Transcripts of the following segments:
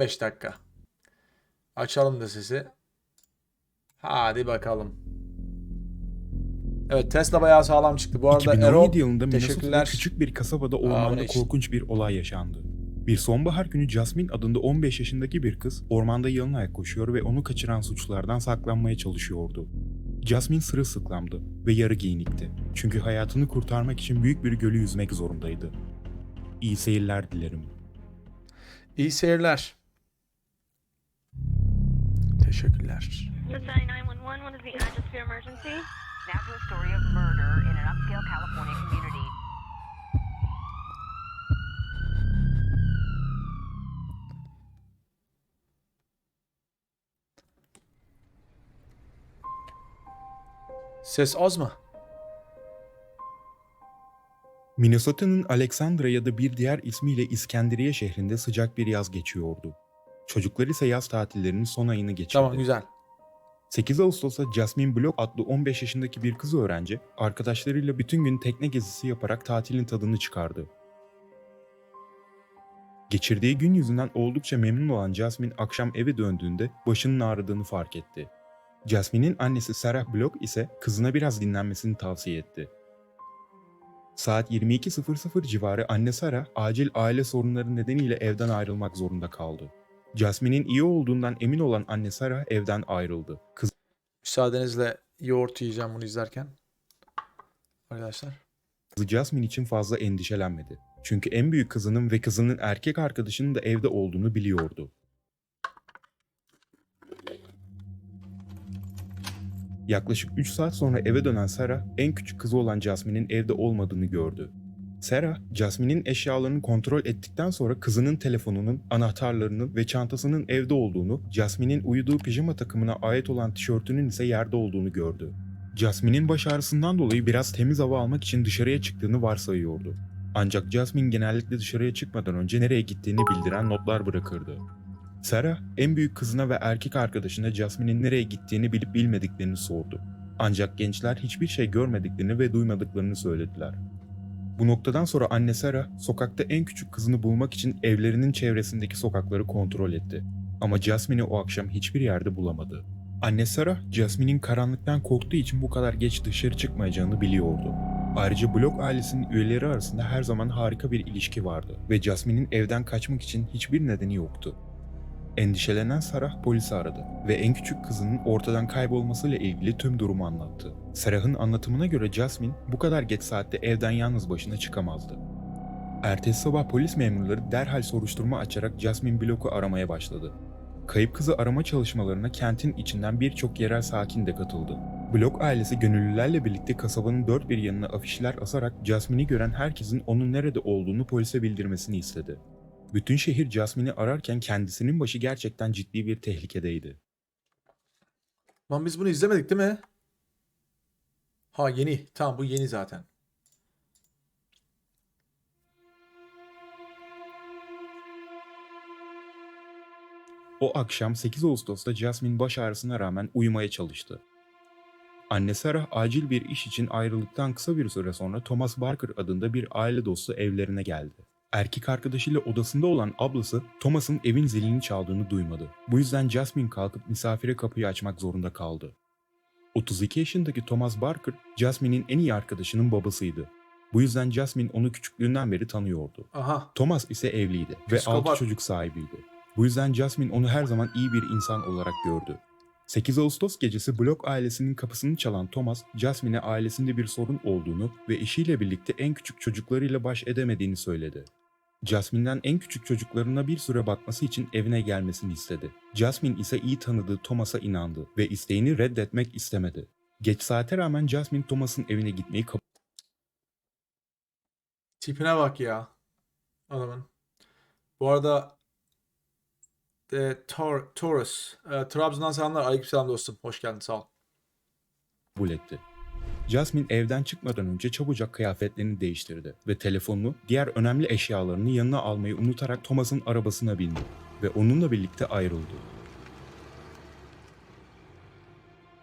5 dakika. Açalım da sesi. Hadi bakalım. Evet Tesla bayağı sağlam çıktı. Bu arada 2017 Erol yılında Minnesota'da teşekkürler. küçük bir kasabada Aa, ormanda işte? korkunç bir olay yaşandı. Bir sonbahar günü Jasmine adında 15 yaşındaki bir kız ormanda yalın ayak koşuyor ve onu kaçıran suçlulardan saklanmaya çalışıyordu. Jasmine sırılsıklamdı ve yarı giyinikti. Çünkü hayatını kurtarmak için büyük bir gölü yüzmek zorundaydı. İyi seyirler dilerim. İyi seyirler. Community. Ses az mı? Minnesota'nın Alexandra ya da bir diğer ismiyle İskenderiye şehrinde sıcak bir yaz geçiyordu. Çocuklar ise yaz tatillerinin son ayını geçirdi. Tamam güzel. 8 Ağustos'ta Jasmine Block adlı 15 yaşındaki bir kız öğrenci, arkadaşlarıyla bütün gün tekne gezisi yaparak tatilin tadını çıkardı. Geçirdiği gün yüzünden oldukça memnun olan Jasmine akşam eve döndüğünde başının ağrıdığını fark etti. Jasmine'in annesi Sarah Block ise kızına biraz dinlenmesini tavsiye etti. Saat 22.00 civarı anne Sarah acil aile sorunları nedeniyle evden ayrılmak zorunda kaldı. Jasmine'in iyi olduğundan emin olan anne Sarah evden ayrıldı. Kız Müsaadenizle yoğurt yiyeceğim bunu izlerken. Arkadaşlar. Kızı Jasmine için fazla endişelenmedi. Çünkü en büyük kızının ve kızının erkek arkadaşının da evde olduğunu biliyordu. Yaklaşık 3 saat sonra eve dönen Sarah, en küçük kızı olan Jasmine'in evde olmadığını gördü. Sarah, Jasmine'in eşyalarını kontrol ettikten sonra kızının telefonunun, anahtarlarının ve çantasının evde olduğunu, Jasmine'in uyuduğu pijama takımına ait olan tişörtünün ise yerde olduğunu gördü. Jasmine'in baş ağrısından dolayı biraz temiz hava almak için dışarıya çıktığını varsayıyordu. Ancak Jasmine genellikle dışarıya çıkmadan önce nereye gittiğini bildiren notlar bırakırdı. Sarah, en büyük kızına ve erkek arkadaşına Jasmine'in nereye gittiğini bilip bilmediklerini sordu. Ancak gençler hiçbir şey görmediklerini ve duymadıklarını söylediler. Bu noktadan sonra anne Sarah, sokakta en küçük kızını bulmak için evlerinin çevresindeki sokakları kontrol etti. Ama Jasmine'i o akşam hiçbir yerde bulamadı. Anne Sarah, Jasmine'in karanlıktan korktuğu için bu kadar geç dışarı çıkmayacağını biliyordu. Ayrıca Block ailesinin üyeleri arasında her zaman harika bir ilişki vardı ve Jasmine'in evden kaçmak için hiçbir nedeni yoktu. Endişelenen Sarah polisi aradı ve en küçük kızının ortadan kaybolmasıyla ilgili tüm durumu anlattı. Sarah'ın anlatımına göre Jasmine bu kadar geç saatte evden yalnız başına çıkamazdı. Ertesi sabah polis memurları derhal soruşturma açarak Jasmine Block'u aramaya başladı. Kayıp kızı arama çalışmalarına kentin içinden birçok yerel sakin de katıldı. Block ailesi gönüllülerle birlikte kasabanın dört bir yanına afişler asarak Jasmine'i gören herkesin onun nerede olduğunu polise bildirmesini istedi. Bütün şehir Jasmine'i ararken kendisinin başı gerçekten ciddi bir tehlikedeydi. Lan biz bunu izlemedik değil mi? Ha yeni. Tamam bu yeni zaten. O akşam 8 Ağustos'ta Jasmine baş ağrısına rağmen uyumaya çalıştı. Anne Sarah acil bir iş için ayrıldıktan kısa bir süre sonra Thomas Barker adında bir aile dostu evlerine geldi. Erkek arkadaşıyla odasında olan ablası Thomas'ın evin zilini çaldığını duymadı. Bu yüzden Jasmine kalkıp misafire kapıyı açmak zorunda kaldı. 32 yaşındaki Thomas Barker, Jasmine'in en iyi arkadaşının babasıydı. Bu yüzden Jasmine onu küçüklüğünden beri tanıyordu. Aha. Thomas ise evliydi ve Psikopat. 6 çocuk sahibiydi. Bu yüzden Jasmine onu her zaman iyi bir insan olarak gördü. 8 Ağustos gecesi Block ailesinin kapısını çalan Thomas, Jasmine'e ailesinde bir sorun olduğunu ve eşiyle birlikte en küçük çocuklarıyla baş edemediğini söyledi. Jasmine'den en küçük çocuklarına bir süre bakması için evine gelmesini istedi. Jasmine ise iyi tanıdığı Thomas'a inandı ve isteğini reddetmek istemedi. Geç saate rağmen Jasmine Thomas'ın evine gitmeyi kabul Tipine bak ya. Adamın. Bu arada e, Tor Taurus. E, Trabzon'dan selamlar. Aleykümselam dostum. Hoş geldin. Sağ ol. etti. Jasmine evden çıkmadan önce çabucak kıyafetlerini değiştirdi ve telefonunu, diğer önemli eşyalarını yanına almayı unutarak Thomas'ın arabasına bindi ve onunla birlikte ayrıldı.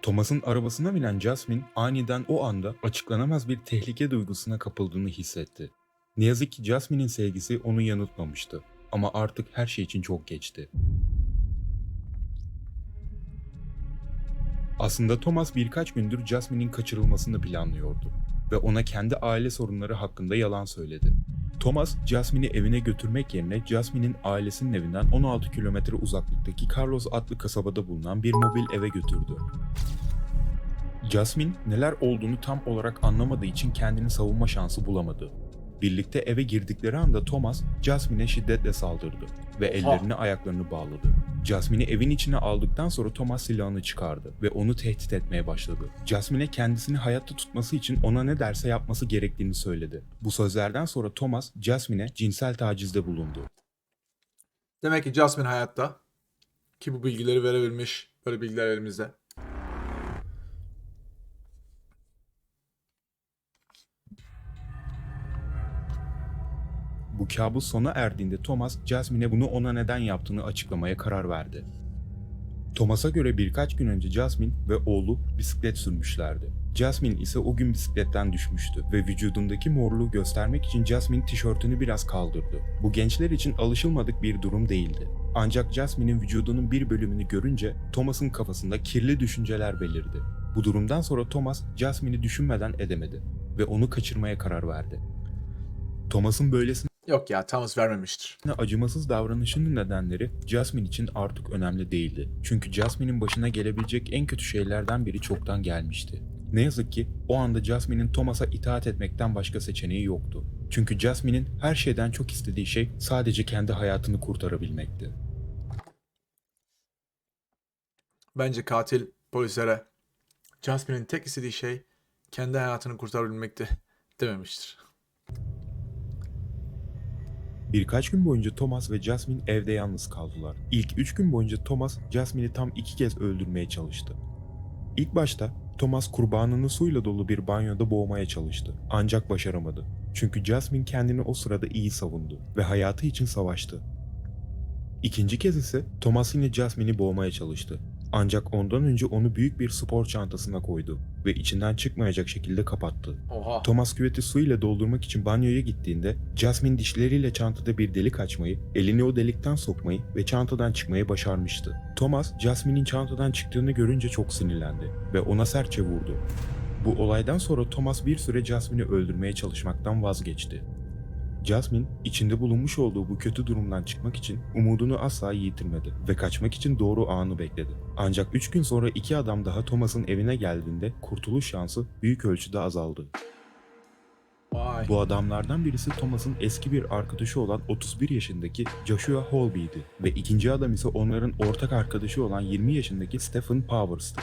Thomas'ın arabasına binen Jasmine aniden o anda açıklanamaz bir tehlike duygusuna kapıldığını hissetti. Ne yazık ki Jasmine'in sevgisi onu yanıltmamıştı. Ama artık her şey için çok geçti. Aslında Thomas birkaç gündür Jasmine'in kaçırılmasını planlıyordu ve ona kendi aile sorunları hakkında yalan söyledi. Thomas, Jasmine'i evine götürmek yerine Jasmine'in ailesinin evinden 16 kilometre uzaklıktaki Carlos adlı kasabada bulunan bir mobil eve götürdü. Jasmine neler olduğunu tam olarak anlamadığı için kendini savunma şansı bulamadı. Birlikte eve girdikleri anda Thomas, Jasmine'e şiddetle saldırdı ve ellerini ayaklarını bağladı. Jasmine'i evin içine aldıktan sonra Thomas silahını çıkardı ve onu tehdit etmeye başladı. Jasmine'e kendisini hayatta tutması için ona ne derse yapması gerektiğini söyledi. Bu sözlerden sonra Thomas, Jasmine'e cinsel tacizde bulundu. Demek ki Jasmine hayatta. Ki bu bilgileri verebilmiş. Böyle bilgiler elimizde. Bu kabus sona erdiğinde Thomas, Jasmine'e bunu ona neden yaptığını açıklamaya karar verdi. Thomas'a göre birkaç gün önce Jasmine ve oğlu bisiklet sürmüşlerdi. Jasmine ise o gün bisikletten düşmüştü ve vücudundaki morluğu göstermek için Jasmine tişörtünü biraz kaldırdı. Bu gençler için alışılmadık bir durum değildi. Ancak Jasmine'in vücudunun bir bölümünü görünce Thomas'ın kafasında kirli düşünceler belirdi. Bu durumdan sonra Thomas, Jasmine'i düşünmeden edemedi ve onu kaçırmaya karar verdi. Thomas'ın böylesine Yok ya Thomas vermemiştir. acımasız davranışının nedenleri Jasmine için artık önemli değildi. Çünkü Jasmine'in başına gelebilecek en kötü şeylerden biri çoktan gelmişti. Ne yazık ki o anda Jasmine'in Thomas'a itaat etmekten başka seçeneği yoktu. Çünkü Jasmine'in her şeyden çok istediği şey sadece kendi hayatını kurtarabilmekti. Bence katil polislere Jasmine'in tek istediği şey kendi hayatını kurtarabilmekti dememiştir. Birkaç gün boyunca Thomas ve Jasmine evde yalnız kaldılar. İlk üç gün boyunca Thomas, Jasmine'i tam iki kez öldürmeye çalıştı. İlk başta Thomas kurbanını suyla dolu bir banyoda boğmaya çalıştı. Ancak başaramadı. Çünkü Jasmine kendini o sırada iyi savundu ve hayatı için savaştı. İkinci kez ise Thomas yine Jasmine'i boğmaya çalıştı. Ancak ondan önce onu büyük bir spor çantasına koydu ve içinden çıkmayacak şekilde kapattı. Oha. Thomas küveti su ile doldurmak için banyoya gittiğinde Jasmine dişleriyle çantada bir delik açmayı, elini o delikten sokmayı ve çantadan çıkmayı başarmıştı. Thomas, Jasmine'in çantadan çıktığını görünce çok sinirlendi ve ona sertçe vurdu. Bu olaydan sonra Thomas bir süre Jasmine'i öldürmeye çalışmaktan vazgeçti. Jasmine, içinde bulunmuş olduğu bu kötü durumdan çıkmak için umudunu asla yitirmedi ve kaçmak için doğru anı bekledi. Ancak 3 gün sonra iki adam daha Thomas'ın evine geldiğinde kurtuluş şansı büyük ölçüde azaldı. Vay. Bu adamlardan birisi Thomas'ın eski bir arkadaşı olan 31 yaşındaki Joshua Holby'di ve ikinci adam ise onların ortak arkadaşı olan 20 yaşındaki Stephen Powers'tı.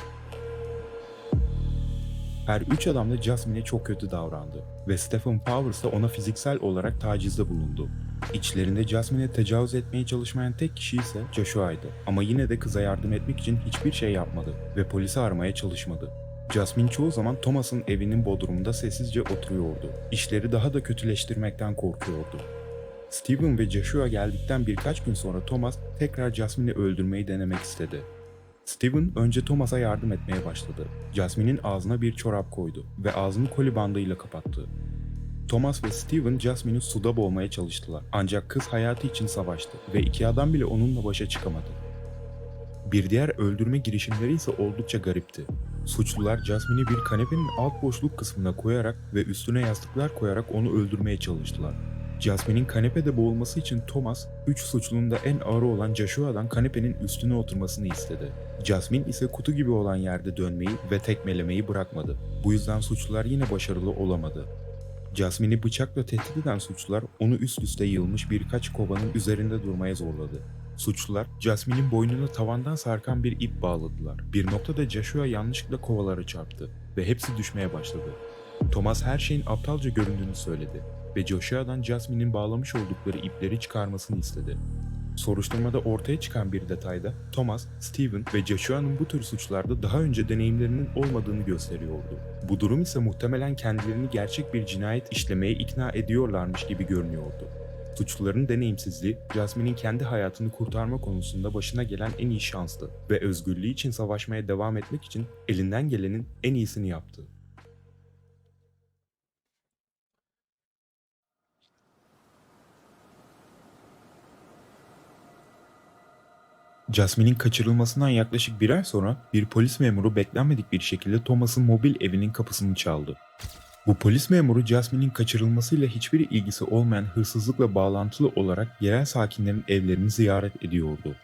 Her üç adam da Jasmine'e çok kötü davrandı ve Stephen Powers da ona fiziksel olarak tacizde bulundu. İçlerinde Jasmine'e tecavüz etmeye çalışmayan tek kişi ise Joshua'ydı ama yine de kıza yardım etmek için hiçbir şey yapmadı ve polisi aramaya çalışmadı. Jasmine çoğu zaman Thomas'ın evinin bodrumunda sessizce oturuyordu. İşleri daha da kötüleştirmekten korkuyordu. Steven ve Joshua geldikten birkaç gün sonra Thomas tekrar Jasmine'i öldürmeyi denemek istedi. Steven önce Thomas'a yardım etmeye başladı. Jasmine'in ağzına bir çorap koydu ve ağzını koli bandıyla kapattı. Thomas ve Steven Jasmine'i suda boğmaya çalıştılar. Ancak kız hayatı için savaştı ve iki adam bile onunla başa çıkamadı. Bir diğer öldürme girişimleri ise oldukça garipti. Suçlular Jasmine'i bir kanepenin alt boşluk kısmına koyarak ve üstüne yastıklar koyarak onu öldürmeye çalıştılar. Jasmine'in kanepede boğulması için Thomas, üç suçlunun da en ağırı olan Joshua'dan kanepenin üstüne oturmasını istedi. Jasmine ise kutu gibi olan yerde dönmeyi ve tekmelemeyi bırakmadı. Bu yüzden suçlular yine başarılı olamadı. Jasmine'i bıçakla tehdit eden suçlular onu üst üste yığılmış birkaç kovanın üzerinde durmaya zorladı. Suçlular Jasmine'in boynuna tavandan sarkan bir ip bağladılar. Bir noktada Joshua yanlışlıkla kovalara çarptı ve hepsi düşmeye başladı. Thomas her şeyin aptalca göründüğünü söyledi ve Joshua'dan Jasmine'in bağlamış oldukları ipleri çıkarmasını istedi. Soruşturmada ortaya çıkan bir detayda Thomas, Steven ve Joshua'nın bu tür suçlarda daha önce deneyimlerinin olmadığını gösteriyordu. Bu durum ise muhtemelen kendilerini gerçek bir cinayet işlemeye ikna ediyorlarmış gibi görünüyordu. Suçluların deneyimsizliği, Jasmine'in kendi hayatını kurtarma konusunda başına gelen en iyi şanstı ve özgürlüğü için savaşmaya devam etmek için elinden gelenin en iyisini yaptı. Jasmine'in kaçırılmasından yaklaşık bir ay sonra bir polis memuru beklenmedik bir şekilde Thomas'ın mobil evinin kapısını çaldı. Bu polis memuru Jasmine'in kaçırılmasıyla hiçbir ilgisi olmayan hırsızlıkla bağlantılı olarak yerel sakinlerin evlerini ziyaret ediyordu.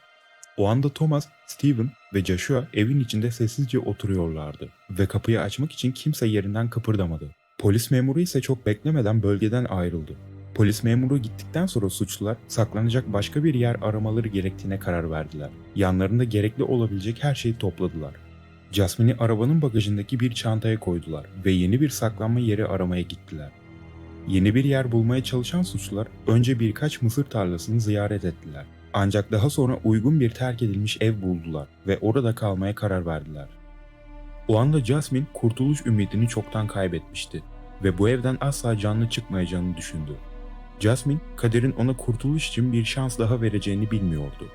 O anda Thomas, Steven ve Joshua evin içinde sessizce oturuyorlardı ve kapıyı açmak için kimse yerinden kıpırdamadı. Polis memuru ise çok beklemeden bölgeden ayrıldı. Polis memuru gittikten sonra suçlular saklanacak başka bir yer aramaları gerektiğine karar verdiler. Yanlarında gerekli olabilecek her şeyi topladılar. Jasmine'i arabanın bagajındaki bir çantaya koydular ve yeni bir saklanma yeri aramaya gittiler. Yeni bir yer bulmaya çalışan suçlular önce birkaç mısır tarlasını ziyaret ettiler. Ancak daha sonra uygun bir terk edilmiş ev buldular ve orada kalmaya karar verdiler. O anda Jasmine kurtuluş ümidini çoktan kaybetmişti ve bu evden asla canlı çıkmayacağını düşündü. Jasmine, kaderin ona kurtuluş için bir şans daha vereceğini bilmiyordu.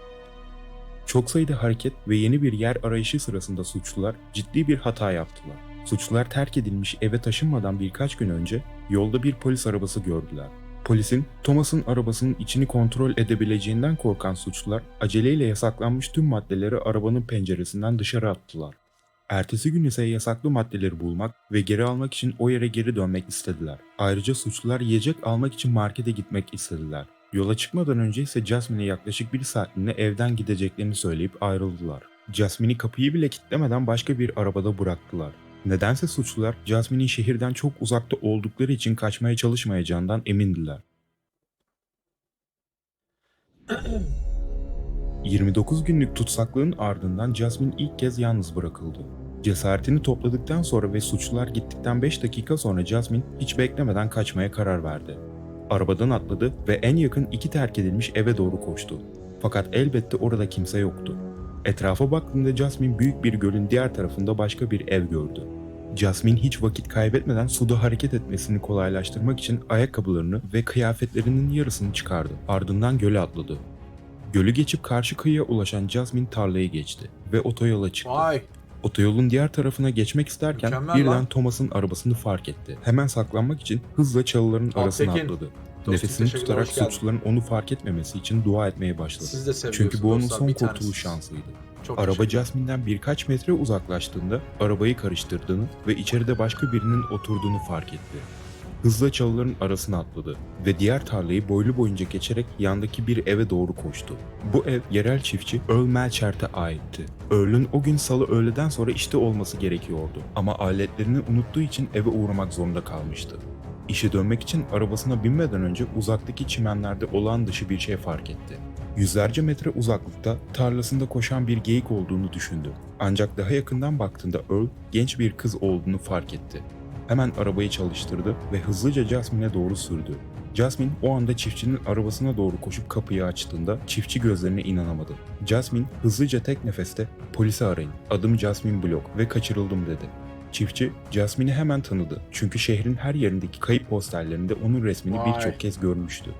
Çok sayıda hareket ve yeni bir yer arayışı sırasında suçlular ciddi bir hata yaptılar. Suçlular terk edilmiş eve taşınmadan birkaç gün önce yolda bir polis arabası gördüler. Polisin Thomas'ın arabasının içini kontrol edebileceğinden korkan suçlular aceleyle yasaklanmış tüm maddeleri arabanın penceresinden dışarı attılar. Ertesi gün ise yasaklı maddeleri bulmak ve geri almak için o yere geri dönmek istediler. Ayrıca suçlular yiyecek almak için markete gitmek istediler. Yola çıkmadan önce ise Jasmine'e yaklaşık bir saatliğine evden gideceklerini söyleyip ayrıldılar. Jasmine'i kapıyı bile kilitlemeden başka bir arabada bıraktılar. Nedense suçlular Jasmine'in şehirden çok uzakta oldukları için kaçmaya çalışmayacağından emindiler. 29 günlük tutsaklığın ardından Jasmine ilk kez yalnız bırakıldı. Cesaretini topladıktan sonra ve suçlular gittikten 5 dakika sonra Jasmine hiç beklemeden kaçmaya karar verdi. Arabadan atladı ve en yakın iki terk edilmiş eve doğru koştu. Fakat elbette orada kimse yoktu. Etrafa baktığında Jasmine büyük bir gölün diğer tarafında başka bir ev gördü. Jasmine hiç vakit kaybetmeden suda hareket etmesini kolaylaştırmak için ayakkabılarını ve kıyafetlerinin yarısını çıkardı. Ardından göle atladı. Gölü geçip karşı kıyıya ulaşan Jasmine tarlayı geçti ve otoyola çıktı. Vay. Otoyolun diğer tarafına geçmek isterken Mükemmel birden lan. Thomas'ın arabasını fark etti. Hemen saklanmak için hızla çalıların arasına Alptekin, atladı. Dostum, Nefesini tutarak suçluların onu fark etmemesi için dua etmeye başladı. Çünkü bu onun son kurtuluş şansıydı. Çok Araba Jasmine'den birkaç metre uzaklaştığında arabayı karıştırdığını ve içeride başka birinin oturduğunu fark etti. Hızla çalıların arasına atladı ve diğer tarlayı boylu boyunca geçerek yandaki bir eve doğru koştu. Bu ev yerel çiftçi Earl Melchert'e aitti. Earl'ün o gün salı öğleden sonra işte olması gerekiyordu ama aletlerini unuttuğu için eve uğramak zorunda kalmıştı. İşe dönmek için arabasına binmeden önce uzaktaki çimenlerde olağan dışı bir şey fark etti. Yüzlerce metre uzaklıkta tarlasında koşan bir geyik olduğunu düşündü. Ancak daha yakından baktığında Earl genç bir kız olduğunu fark etti. Hemen arabayı çalıştırdı ve hızlıca Jasmine'e doğru sürdü. Jasmine o anda çiftçinin arabasına doğru koşup kapıyı açtığında çiftçi gözlerine inanamadı. Jasmine hızlıca tek nefeste polisi arayın, adım Jasmine Block ve kaçırıldım dedi. Çiftçi Jasmine'i hemen tanıdı çünkü şehrin her yerindeki kayıp posterlerinde onun resmini birçok kez görmüştü.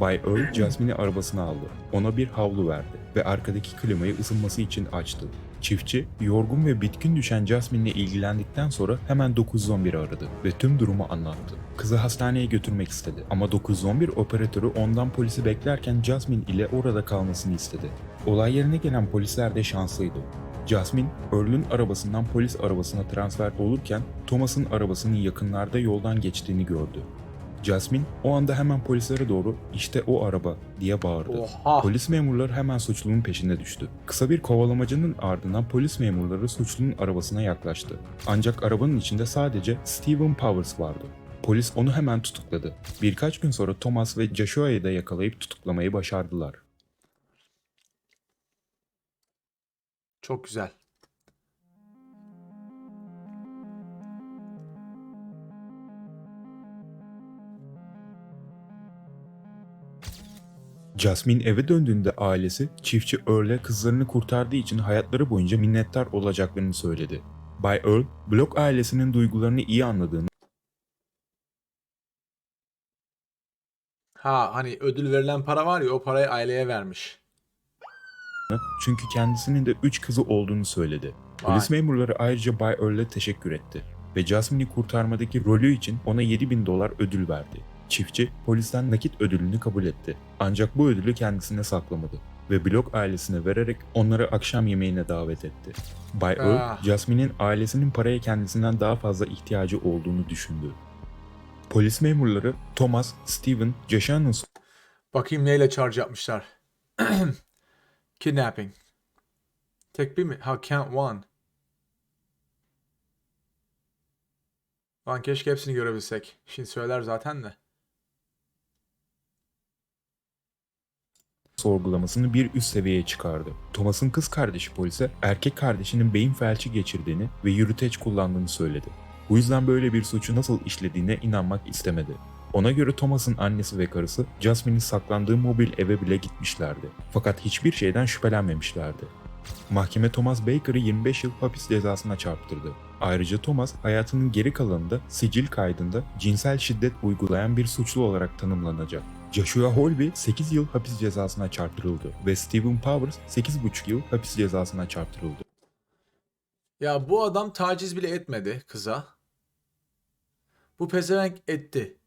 Bay Earl Jasmine'i arabasına aldı. Ona bir havlu verdi ve arkadaki klimayı ısınması için açtı. Çiftçi, yorgun ve bitkin düşen Jasmine'le ilgilendikten sonra hemen 911'i aradı ve tüm durumu anlattı. Kızı hastaneye götürmek istedi ama 911 operatörü ondan polisi beklerken Jasmine ile orada kalmasını istedi. Olay yerine gelen polisler de şanslıydı. Jasmine, Earl'ün arabasından polis arabasına transfer olurken Thomas'ın arabasının yakınlarda yoldan geçtiğini gördü. Jasmine o anda hemen polislere doğru işte o araba diye bağırdı. Oha. Polis memurları hemen suçlunun peşine düştü. Kısa bir kovalamacının ardından polis memurları suçlunun arabasına yaklaştı. Ancak arabanın içinde sadece Steven Powers vardı. Polis onu hemen tutukladı. Birkaç gün sonra Thomas ve Joshua'yı da yakalayıp tutuklamayı başardılar. Çok güzel. Jasmine eve döndüğünde ailesi çiftçi Earl'e kızlarını kurtardığı için hayatları boyunca minnettar olacaklarını söyledi. Bay Earl, Block ailesinin duygularını iyi anladığını Ha hani ödül verilen para var ya o parayı aileye vermiş. çünkü kendisinin de 3 kızı olduğunu söyledi. Polis memurları ayrıca Bay Earl'e teşekkür etti ve Jasmine'i kurtarmadaki rolü için ona 7000 dolar ödül verdi. Çiftçi polisten nakit ödülünü kabul etti. Ancak bu ödülü kendisine saklamadı ve Block ailesine vererek onları akşam yemeğine davet etti. Bay Ah. Earl, Jasmine'in ailesinin paraya kendisinden daha fazla ihtiyacı olduğunu düşündü. Polis memurları Thomas, Steven, Josh'un Bakayım neyle charge yapmışlar. Kidnapping. Tek bir mi? Ha count one. Lan keşke hepsini görebilsek. Şimdi söyler zaten de. Sorgulamasını bir üst seviyeye çıkardı. Thomas'ın kız kardeşi polise erkek kardeşinin beyin felci geçirdiğini ve yürüteç kullandığını söyledi. Bu yüzden böyle bir suçu nasıl işlediğine inanmak istemedi. Ona göre Thomas'ın annesi ve karısı Jasmine'in saklandığı mobil eve bile gitmişlerdi. Fakat hiçbir şeyden şüphelenmemişlerdi. Mahkeme Thomas Baker'ı 25 yıl hapis cezasına çarptırdı. Ayrıca Thomas hayatının geri kalanında sicil kaydında cinsel şiddet uygulayan bir suçlu olarak tanımlanacak. Joshua Holby 8 yıl hapis cezasına çarptırıldı ve Stephen Powers 8,5 yıl hapis cezasına çarptırıldı. Ya bu adam taciz bile etmedi kıza. Bu pezevenk etti.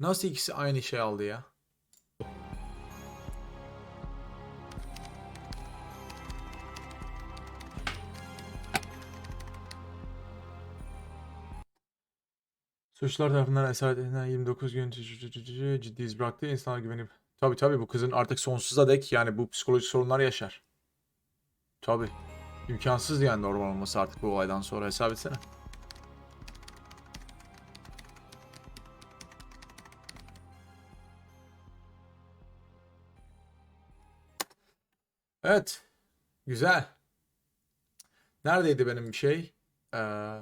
Nasıl ikisi aynı şey aldı ya? Suçlular tarafından esaret edilen 29 gün ciddi iz bıraktı. İnsanlar güvenip. Tabii tabii bu kızın artık sonsuza dek yani bu psikolojik sorunlar yaşar. Tabii. İmkansız yani normal olması artık bu olaydan sonra hesap etsene. Evet. Güzel. Neredeydi benim şey? Ee,